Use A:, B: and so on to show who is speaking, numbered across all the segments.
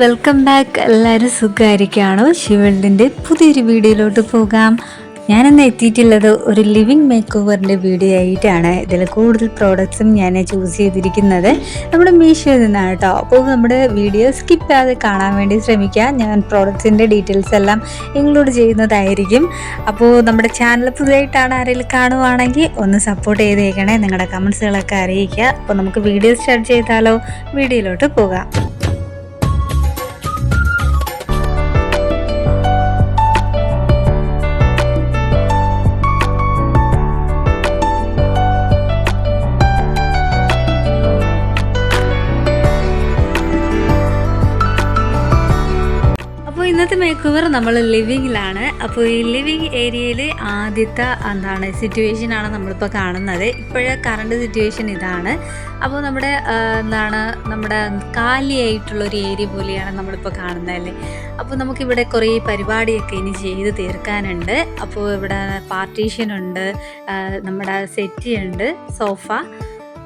A: Welcome back. എല്ലാവരും സുഖമായിരിക്കുകയാണോ? ശിവണ്ടിന്റെ പുതിയൊരു വീഡിയോയിലോട്ട് പോകാം. ഞാനിന്ന് എത്തിയിട്ടുള്ളത് ഒരു ലിവിങ് മേക്ക് ഓവറിന്റെ വീഡിയോ ആയിട്ടാണ് ഇതിൽ കൂടുതൽ പ്രോഡക്ട്സും ഞാൻ ചൂസ് ചെയ്തിരിക്കുന്നത് നമ്മുടെ മീഷോയിൽ നിന്നാണ് കേട്ടോ. അപ്പോൾ നമ്മുടെ വീഡിയോ സ്കിപ്പ് ചെയ്യാതെ കാണാൻ വേണ്ടി ശ്രമിക്കുക. ഞാൻ പ്രോഡക്ട്സിന്റെ ഡീറ്റെയിൽസ് എല്ലാം ഇൻക്ലൂഡ് ചെയ്യുന്നതായിരിക്കും. അപ്പോൾ നമ്മുടെ ചാനൽ പുതിയതായിട്ടാണ് ആരെങ്കിലും കാണുവാണെങ്കിൽ ഒന്ന് സപ്പോർട്ട് ചെയ്തേക്കണേ. നിങ്ങളുടെ കമൻസുകളൊക്കെ അറിയിക്കുക. അപ്പോൾ നമുക്ക് വീഡിയോ സ്റ്റാർട്ട് ചെയ്താലോ? വീഡിയോയിലോട്ട് പോകാം. ഇന്നത്തെ മേക്ക് ഓവർ നമ്മൾ ലിവിങ്ങിലാണ്. അപ്പോൾ ഈ ലിവിങ് ഏരിയയിൽ ആദ്യത്തെ എന്താണ് സിറ്റുവേഷൻ ആണ് നമ്മളിപ്പോൾ കാണുന്നത്. ഇപ്പോഴേ കറണ്ട് സിറ്റുവേഷൻ ഇതാണ്. അപ്പോൾ നമ്മുടെ എന്താണ് നമ്മുടെ കാലിയായിട്ടുള്ള ഒരു ഏരിയ പോലെയാണ് നമ്മളിപ്പോൾ കാണുന്നത് അല്ലേ? അപ്പോൾ നമുക്കിവിടെ കുറേ പരിപാടിയൊക്കെ ഇനി ചെയ്ത് തീർക്കാനുണ്ട്. അപ്പോൾ ഇവിടെ പാർട്ടീഷൻ ഉണ്ട് നമ്മുടെ സെറ്റി ഉണ്ട് സോഫ.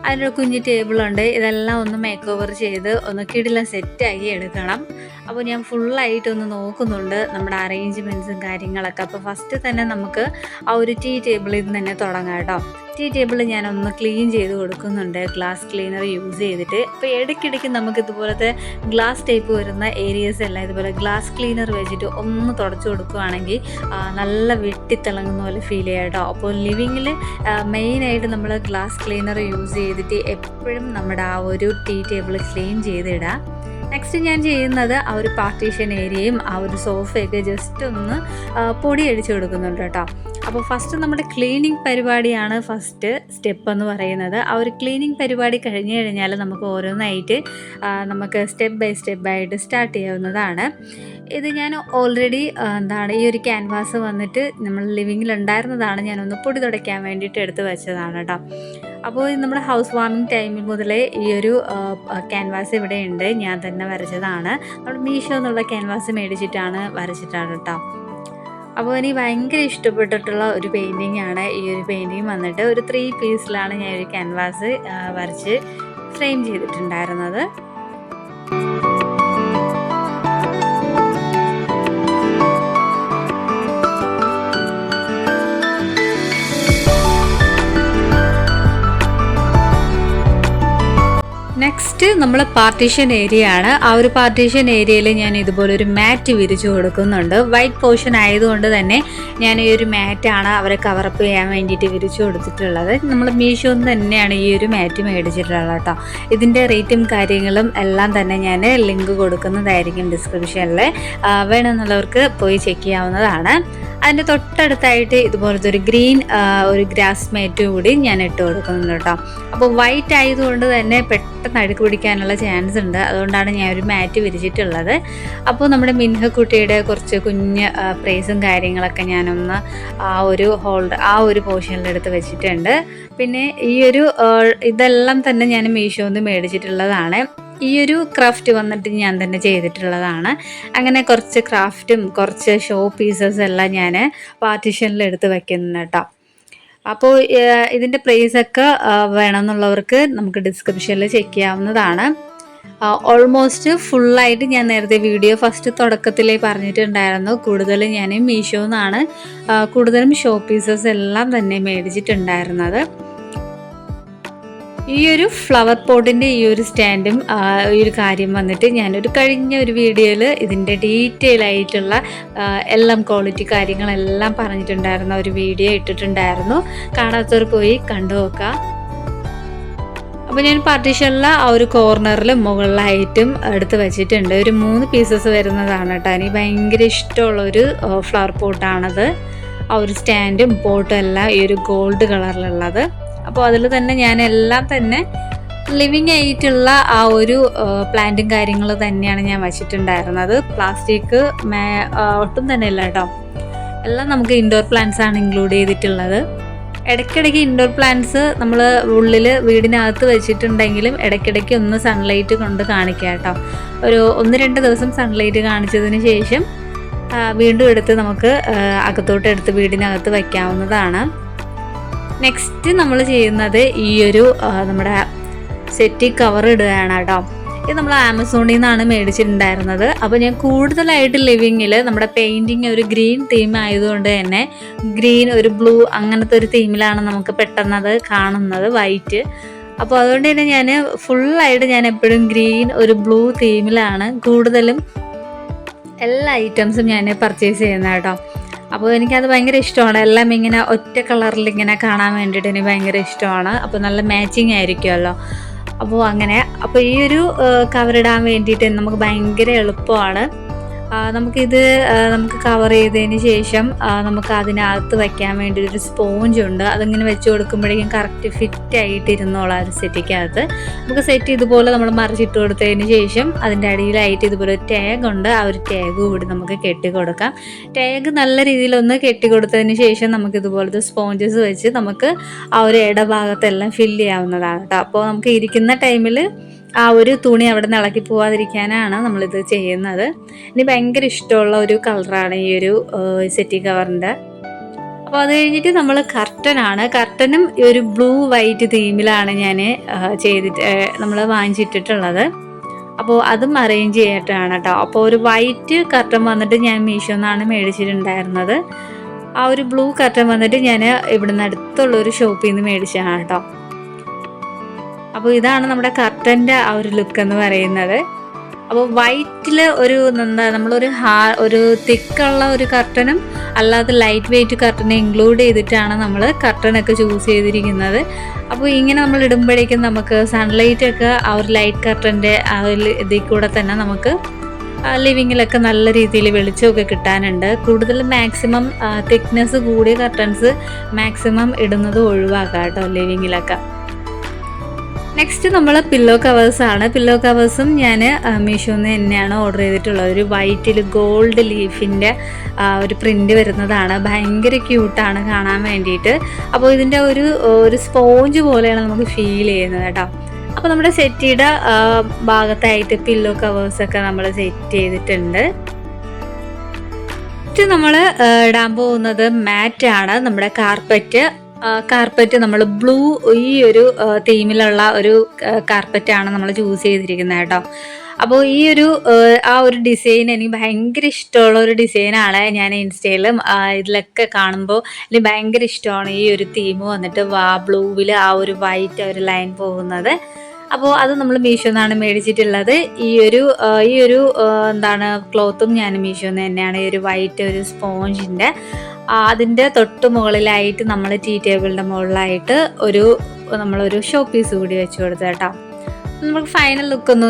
A: അതിനൊരു കുഞ്ഞു ടേബിളുണ്ട്. ഇതെല്ലാം ഒന്ന് മേക്ക് ഓവർ ചെയ്ത് ഒന്ന് കിടിലം സെറ്റാക്കി എടുക്കണം. അപ്പോൾ ഞാൻ ഫുള്ളായിട്ടൊന്ന് നോക്കുന്നുണ്ട് നമ്മുടെ അറേഞ്ച്മെന്റ്സും കാര്യങ്ങളൊക്കെ. അപ്പോൾ ഫസ്റ്റ് തന്നെ നമുക്ക് ആ ഒരു ടീ ടേബിളിൽ നിന്ന് തന്നെ തുടങ്ങാം കേട്ടോ. ടീ ടേബിൾ ഞാനൊന്ന് ക്ലീൻ ചെയ്ത് കൊടുക്കുന്നുണ്ട്. ഗ്ലാസ് ക്ലീനർ യൂസ് ചെയ്തിട്ട്. അപ്പോൾ ഇടയ്ക്കിടയ്ക്ക് നമുക്ക് ഇതുപോലത്തെ ഗ്ലാസ് ടൈപ്പ് വരുന്ന ഏരിയസ് എല്ലാം ഇതുപോലെ ഗ്ലാസ് ക്ലീനർ വെച്ചിട്ട് ഒന്ന് തുടച്ചു കൊടുക്കുകയാണെങ്കിൽ നല്ല വെട്ടിത്തിളങ്ങുന്ന പോലെ ഫീൽ ചെയ്യാം കേട്ടോ. അപ്പോൾ ലിവിങ്ങിൽ മെയിനായിട്ട് നമ്മൾ ഗ്ലാസ് ക്ലീനർ യൂസ് ചെയ്തിട്ട് എപ്പോഴും നമ്മുടെ ആ ഒരു ടീ ടേബിൾ ക്ലീൻ ചെയ്തിടാം. നെക്സ്റ്റ് ഞാൻ ചെയ്യുന്നത് ആ ഒരു പാർട്ടീഷൻ ഏരിയയും ആ ഒരു സോഫയൊക്കെ ജസ്റ്റ് ഒന്ന് പൊടി അടിച്ചു കൊടുക്കുന്നുണ്ട് കേട്ടോ. അപ്പോൾ ഫസ്റ്റ് നമ്മുടെ ക്ലീനിങ് പരിപാടിയാണ് ഫസ്റ്റ് സ്റ്റെപ്പ് എന്ന് പറയുന്നത്. ആ ഒരു ക്ലീനിങ് പരിപാടി കഴിഞ്ഞ് കഴിഞ്ഞാൽ നമുക്ക് ഓരോന്നായിട്ട് നമുക്ക് സ്റ്റെപ്പ് ബൈ സ്റ്റെപ്പ് ആയിട്ട് സ്റ്റാർട്ട് ചെയ്യാവുന്നതാണ്. ഇത് ഞാൻ ഓൾറെഡി എന്താണ് ഈ ഒരു ക്യാൻവാസ് വന്നിട്ട് നമ്മൾ ലിവിങ്ങിൽ ഉണ്ടായിരുന്നതാണ്. ഞാനൊന്ന് പൊടി തുടയ്ക്കാൻ വേണ്ടിയിട്ട് എടുത്ത് വെച്ചതാണ് കേട്ടോ. അപ്പോൾ നമ്മുടെ ഹൗസ് വാർമിംഗ് ടൈമിൽ മുതലേ ഈ ഒരു ക്യാൻവാസ് ഇവിടെ ഉണ്ട് ഞാൻ തന്നെ വരച്ചതാണ്. നമ്മുടെ മീഷോ എന്നുള്ള ക്യാൻവാസ് മേടിച്ചിട്ടാണ് വരച്ചിട്ടാണ് കേട്ടോ. അപ്പോൾ എനിക്ക് ഭയങ്കര ഇഷ്ടപ്പെട്ടിട്ടുള്ള ഒരു പെയിന്റിങ് ആണ് ഈ ഒരു പെയിന്റിങ് വന്നിട്ട്. ഒരു ത്രീ പീസിലാണ് ഞാൻ ഒരു ക്യാൻവാസ് വരച്ച് ഫ്രെയിം ചെയ്തിട്ടുണ്ടായിരുന്നത്. നെക്സ്റ്റ് നമ്മൾ പാർട്ടീഷൻ ഏരിയ ആണ്. ആ ഒരു പാർട്ടീഷൻ ഏരിയയിൽ ഞാൻ ഇതുപോലെ ഒരു മാറ്റ് വിരിച്ചു കൊടുക്കുന്നുണ്ട്. വൈറ്റ് പോർഷൻ ആയതുകൊണ്ട് തന്നെ ഞാൻ ഈ ഒരു മാറ്റാണ് അവരെ കവറപ്പ് ചെയ്യാൻ വേണ്ടിയിട്ട് വിരിച്ചു കൊടുത്തിട്ടുള്ളത്. നമ്മൾ മീഷോന്ന് തന്നെയാണ് ഈ ഒരു മാറ്റ് മേടിച്ചിട്ടുള്ളത് കേട്ടോ. ഇതിന്റെ റേറ്റും കാര്യങ്ങളും എല്ലാം തന്നെ ഞാൻ ലിങ്ക് കൊടുക്കുന്നതായിരിക്കും ഡിസ്ക്രിപ്ഷനിൽ വേണമെന്നുള്ളവർക്ക് പോയി ചെക്ക് ചെയ്യാവുന്നതാണ്. അതിന്റെ തൊട്ടടുത്തായിട്ട് ഇതുപോലത്തെ ഒരു ഗ്രീൻ ഒരു ഗ്രാസ് മാറ്റ് കൂടി ഞാൻ ഇട്ട് കൊടുക്കുന്നുണ്ട് കേട്ടോ. അപ്പോൾ വൈറ്റ് ആയതുകൊണ്ട് തന്നെ പെട്ടെന്ന് അഴുക്ക് പിടിക്കാനുള്ള ചാൻസ് ഉണ്ട്. അതുകൊണ്ടാണ് ഞാൻ ഒരു മാറ്റ് വിരിച്ചിട്ടുള്ളത്. അപ്പോൾ നമ്മുടെ മിൻഹക്കുട്ടിയുടെ കുറച്ച് കുഞ്ഞ് പ്രേസും കാര്യങ്ങളൊക്കെ ഞാനൊന്ന് ആ ഒരു ഹോൾഡ് ആ ഒരു പോർഷനിലെടുത്ത് വെച്ചിട്ടുണ്ട്. പിന്നെ ഈ ഒരു ഇതെല്ലാം തന്നെ ഞാൻ മീഷോന്ന് മേടിച്ചിട്ടുള്ളതാണ്. ഈ ഒരു ക്രാഫ്റ്റ് വന്നിട്ട് ഞാൻ തന്നെ ചെയ്തിട്ടുള്ളതാണ്. അങ്ങനെ കുറച്ച് ക്രാഫ്റ്റും കുറച്ച് ഷോ പീസസ് എല്ലാം ഞാൻ പാർട്ടീഷനിൽ എടുത്ത് വെക്കുന്നു കേട്ടോ. അപ്പോൾ ഇതിന്റെ പ്രൈസൊക്കെ വേണമെന്നുള്ളവർക്ക് നമുക്ക് ഡിസ്ക്രിപ്ഷനിൽ ചെക്ക് ചെയ്യാവുന്നതാണ്. ഓൾമോസ്റ്റ് ഫുള്ളായിട്ട് ഞാൻ നേരത്തെ വീഡിയോ ഫസ്റ്റ് തുടക്കത്തിലേ പറഞ്ഞിട്ടുണ്ടായിരുന്നു. കൂടുതലും ഞാൻ മീഷോ നിന്നാണ് കൂടുതലും ഷോ പീസസ് എല്ലാം തന്നെ മേടിച്ചിട്ടുണ്ടായിരുന്നത്. ഈ ഒരു ഫ്ലവർ പോട്ടിന്റെ ഈ ഒരു സ്റ്റാൻഡും ഈ ഒരു കാര്യം വന്നിട്ട് ഞാനൊരു കഴിഞ്ഞ ഒരു വീഡിയോയിൽ ഇതിന്റെ ഡീറ്റെയിൽ ആയിട്ടുള്ള എല്ലാം ക്വാളിറ്റി കാര്യങ്ങളെല്ലാം പറഞ്ഞിട്ടുണ്ടായിരുന്ന ഒരു വീഡിയോ ഇട്ടിട്ടുണ്ടായിരുന്നു. കാണാത്തവർ പോയി കണ്ടു നോക്കാം. അപ്പോൾ ഞാൻ പാർട്ടീഷനിലെ ആ ഒരു കോർണറിലും മുകളിലായിട്ടും എടുത്ത് വെച്ചിട്ടുണ്ട്. ഒരു മൂന്ന് പീസസ് വരുന്നതാണ് കേട്ടോ. എനിക്ക് ഭയങ്കര ഇഷ്ടമുള്ളൊരു ഫ്ലവർ പോട്ടാണത് ആ ഒരു സ്റ്റാൻഡും പോട്ടും എല്ലാം ഈ ഒരു ഗോൾഡ് കളറിലുള്ളത് അപ്പോൾ അതിൽ തന്നെ ഞാൻ എല്ലാം തന്നെ ലിവിങ് ആയിട്ടുള്ള ആ ഒരു പ്ലാന്റും കാര്യങ്ങളും തന്നെയാണ് ഞാൻ വച്ചിട്ടുണ്ടായിരുന്നത്. പ്ലാസ്റ്റിക് ഒട്ടും തന്നെ ഇല്ല കേട്ടോ. എല്ലാം നമുക്ക് ഇൻഡോർ പ്ലാന്റ്സ് ആണ് ഇൻക്ലൂഡ് ചെയ്തിട്ടുള്ളത്. ഇടയ്ക്കിടയ്ക്ക് ഇൻഡോർ പ്ലാന്റ്സ് നമ്മൾ ഉള്ളിൽ വീടിനകത്ത് വെച്ചിട്ടുണ്ടെങ്കിലും ഇടയ്ക്കിടയ്ക്ക് ഒന്ന് സൺലൈറ്റ് കൊണ്ട് കാണിക്കുക കേട്ടോ. ഒരു ഒന്ന് രണ്ട് ദിവസം സൺലൈറ്റ് കാണിച്ചതിന് ശേഷം വീണ്ടും എടുത്ത് നമുക്ക് അകത്തോട്ട് എടുത്ത് വീടിനകത്ത് വയ്ക്കാവുന്നതാണ് നെക്സ്റ്റ് നമ്മൾ ചെയ്യുന്നത് ഈ ഒരു നമ്മുടെ സെറ്റി കവർ ഇടുകയാണ് കേട്ടോ. ഇത് നമ്മൾ ആമസോണിൽ നിന്നാണ് മേടിച്ചിട്ടുണ്ടായിരുന്നത്. അപ്പോൾ ഞാൻ കൂടുതലായിട്ട് ലിവിങ്ങിൽ നമ്മുടെ പെയിന്റിങ് ഒരു ഗ്രീൻ തീം ആയതുകൊണ്ട് തന്നെ ഗ്രീൻ ഒരു ബ്ലൂ അങ്ങനത്തെ ഒരു തീമിലാണ് നമുക്ക് പെട്ടെന്ന് അത് കാണുന്നത് വൈറ്റ് അപ്പോൾ അതുകൊണ്ട് തന്നെ ഞാൻ ഫുള്ളായിട്ട് ഞാൻ എപ്പോഴും ഗ്രീൻ ഒരു ബ്ലൂ തീമിലാണ് കൂടുതലും എല്ലാ ഐറ്റംസും ഞാൻ പർച്ചേസ് ചെയ്യുന്നത് കേട്ടോ. അപ്പോൾ എനിക്കത് ഭയങ്കര ഇഷ്ടമാണ്. എല്ലാം ഇങ്ങനെ ഒറ്റ കളറിൽ ഇങ്ങനെ കാണാൻ വേണ്ടിയിട്ട് എനിക്ക് ഭയങ്കര ഇഷ്ടമാണ്. അപ്പോൾ നല്ല മാച്ചിങ് ആയിരിക്കുമല്ലോ. അപ്പോൾ അങ്ങനെ അപ്പോൾ ഈ ഒരു കവറിടാൻ വേണ്ടിയിട്ട് നമുക്ക് ഭയങ്കര എളുപ്പമാണ്. നമുക്കിത് നമുക്ക് കവർ ചെയ്തതിന് ശേഷം നമുക്ക് അതിനകത്ത് വയ്ക്കാൻ വേണ്ടി ഒരു സ്പോഞ്ച് ഉണ്ട്. അതിങ്ങനെ വെച്ച് കൊടുക്കുമ്പോഴേക്കും കറക്റ്റ് ഫിറ്റ് ആയിട്ട് ഇരുന്നോളാം ഒരു സെറ്റിക്കകത്ത്. നമുക്ക് സെറ്റ് ഇതുപോലെ നമ്മൾ മറിച്ചിട്ട് കൊടുത്തതിന് ശേഷം അതിന്റെ അടിയിലായിട്ട് ഇതുപോലെ ഒരു ടാഗ് ഉണ്ട്. ആ ഒരു ടാഗ് കൂടി നമുക്ക് കെട്ടി കൊടുക്കാം. ടാഗ് നല്ല രീതിയിലൊന്ന് കെട്ടി കൊടുത്തതിന് ശേഷം നമുക്ക് ഇതുപോലത്തെ സ്പോഞ്ചസ് വെച്ച് നമുക്ക് ആ ഒരു ഇടഭാഗത്തെല്ലാം ഫില്ല് ചെയ്യാവുന്നതാണ് കേട്ടോ. അപ്പോൾ നമുക്ക് ഇരിക്കുന്ന ടൈമിൽ ആ ഒരു തുണി അവിടെ നിന്ന് ഇളക്കി പോവാതിരിക്കാനാണ് നമ്മളിത് ചെയ്യുന്നത്. ഇനി ഭയങ്കര ഇഷ്ടമുള്ള ഒരു കളറാണ് ഈ ഒരു സെറ്റി കവറിന്റെ അപ്പോൾ അത് കഴിഞ്ഞിട്ട് നമ്മൾ കർട്ടനാണ്. കർട്ടനും ഒരു ബ്ലൂ വൈറ്റ് തീമിലാണ് ഞാൻ ചെയ്തിട്ട് നമ്മൾ വാങ്ങിച്ചിട്ടിട്ടുള്ളത്. അപ്പോൾ അതും അറേഞ്ച് ചെയ്തിട്ടാണ് കേട്ടോ. അപ്പോൾ ഒരു വൈറ്റ് കർട്ടൻ വന്നിട്ട് ഞാൻ മീഷോ നിന്നാണ് മേടിച്ചിട്ടുണ്ടായിരുന്നത്. ആ ഒരു ബ്ലൂ കർട്ടൻ വന്നിട്ട് ഞാൻ ഇവിടുന്ന് അടുത്തുള്ള ഒരു ഷോപ്പിൽ നിന്ന് മേടിച്ചതാണ് കേട്ടോ. അപ്പോൾ ഇതാണ് നമ്മുടെ കർട്ടന്റെ ആ ഒരു ലുക്ക് എന്ന് പറയുന്നത്. അപ്പോൾ വൈറ്റിൽ ഒരു എന്താ നമ്മളൊരു ഹാ ഒരു തിക്കുള്ള ഒരു കർട്ടനും അല്ലാതെ ലൈറ്റ് വെയിറ്റ് കർട്ടനെ ഇൻക്ലൂഡ് ചെയ്തിട്ടാണ് നമ്മൾ കർട്ടനൊക്കെ ചൂസ് ചെയ്തിരിക്കുന്നത്. അപ്പോൾ ഇങ്ങനെ നമ്മൾ ഇടുമ്പോഴേക്കും നമുക്ക് സൺലൈറ്റ് ഒക്കെ ആ ഒരു ലൈറ്റ് കർട്ടന്റെ ആ ഒരു ഇതിൽ കൂടെ തന്നെ നമുക്ക് ലിവിങ്ങിലൊക്കെ നല്ല രീതിയിൽ വെളിച്ചമൊക്കെ കിട്ടാനുണ്ട്. കൂടുതൽ മാക്സിമം തിക്നെസ് കൂടിയ കർട്ടൻസ് മാക്സിമം ഇടുന്നത് ഒഴിവാക്കാം കേട്ടോ ലിവിങ്ങിലൊക്കെ നെക്സ്റ്റ് നമ്മൾ പില്ലോ കവേഴ്സ് ആണ്. പില്ലോ കവേഴ്സും ഞാൻ മീഷോന്ന് തന്നെയാണ് ഓർഡർ ചെയ്തിട്ടുള്ളത്. ഒരു വൈറ്റിൽ ഗോൾഡ് ലീഫിന്റെ ഒരു പ്രിന്റ് വരുന്നതാണ്. ഭയങ്കര ക്യൂട്ടാണ് കാണാൻ വേണ്ടിയിട്ട്. അപ്പോൾ ഇതിന്റെ ഒരു ഒരു സ്പോഞ്ച് പോലെയാണ് നമുക്ക് ഫീൽ ചെയ്യുന്നത് കേട്ടോ. അപ്പോൾ നമ്മുടെ സെറ്റിയുടെ ഭാഗത്തായിട്ട് പില്ലോ കവേഴ്സൊക്കെ നമ്മൾ സെറ്റ് ചെയ്തിട്ടുണ്ട്. നമ്മൾ ഇടാൻ പോകുന്നത് മാറ്റാണ് നമ്മുടെ കാർപ്പറ്റ് കാർപ്പറ്റ് നമ്മൾ ബ്ലൂ ഈ ഒരു തീമിലുള്ള ഒരു കാർപ്പറ്റാണ് നമ്മൾ ചൂസ് ചെയ്തിരിക്കുന്നത് കേട്ടോ. അപ്പോൾ ഈ ഒരു ആ, ഒരു ഡിസൈൻ എനിക്ക് ഭയങ്കര ഇഷ്ടമുള്ള ഒരു ഡിസൈനാണ് ഞാൻ ഇൻസ്റ്റയിലും ഇതിലൊക്കെ കാണുമ്പോൾ എനിക്ക് ഭയങ്കര ഇഷ്ടമാണ് ഈ ഒരു തീം വന്നിട്ട് വാ ബ്ലൂവിൽ ആ ഒരു വൈറ്റ് ഒരു ലൈൻ പോകുന്നത്. അപ്പോൾ അത് നമ്മൾ മീഷോ നിന്നാണ് മേടിച്ചിട്ടുള്ളത്. ഈ ഒരു ഈ ഒരു എന്താണ് ക്ലോത്തും ഞാൻ മീഷോ നിന്ന് തന്നെയാണ് ഈ ഒരു വൈറ്റ് ഒരു സ്പോഞ്ചിന്റെ അതിന്റെ തൊട്ട് മുകളിലായിട്ട് നമ്മൾ ടീ ടേബിളിന്റെ മുകളിലായിട്ട് ഒരു നമ്മളൊരു ഷോ പീസ് കൂടി വെച്ച് കൊടുത്തു കേട്ടോ നമുക്ക് ഫൈനൽ ലുക്ക് ഒന്ന്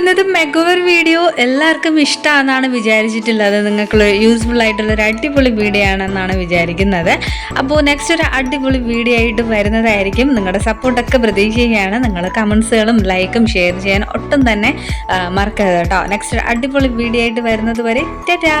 A: ഇന്നത്തെ മെഗവർ വീഡിയോ എല്ലാവർക്കും ഇഷ്ടമാണെന്നാണ് വിചാരിച്ചിട്ടുള്ളത്. നിങ്ങൾക്ക് യൂസ്ഫുൾ ആയിട്ടുള്ള ഒരു അടിപൊളി വീഡിയോ ആണെന്നാണ് വിചാരിക്കുന്നത്. അപ്പോൾ നെക്സ്റ്റ് ഒരു അടിപൊളി വീഡിയോ ആയിട്ട് വരുന്നതായിരിക്കും. നിങ്ങളുടെ സപ്പോർട്ടൊക്കെ പ്രതീക്ഷിക്കുകയാണ്. നിങ്ങൾ കമൻസുകളും ലൈക്കും ഷെയർ ചെയ്യാൻ ഒട്ടും തന്നെ മറക്കരുത് കേട്ടോ. നെക്സ്റ്റ് ഒരു അടിപൊളി വീഡിയോ ആയിട്ട് വരുന്നത് വരെ ടാറ്റാ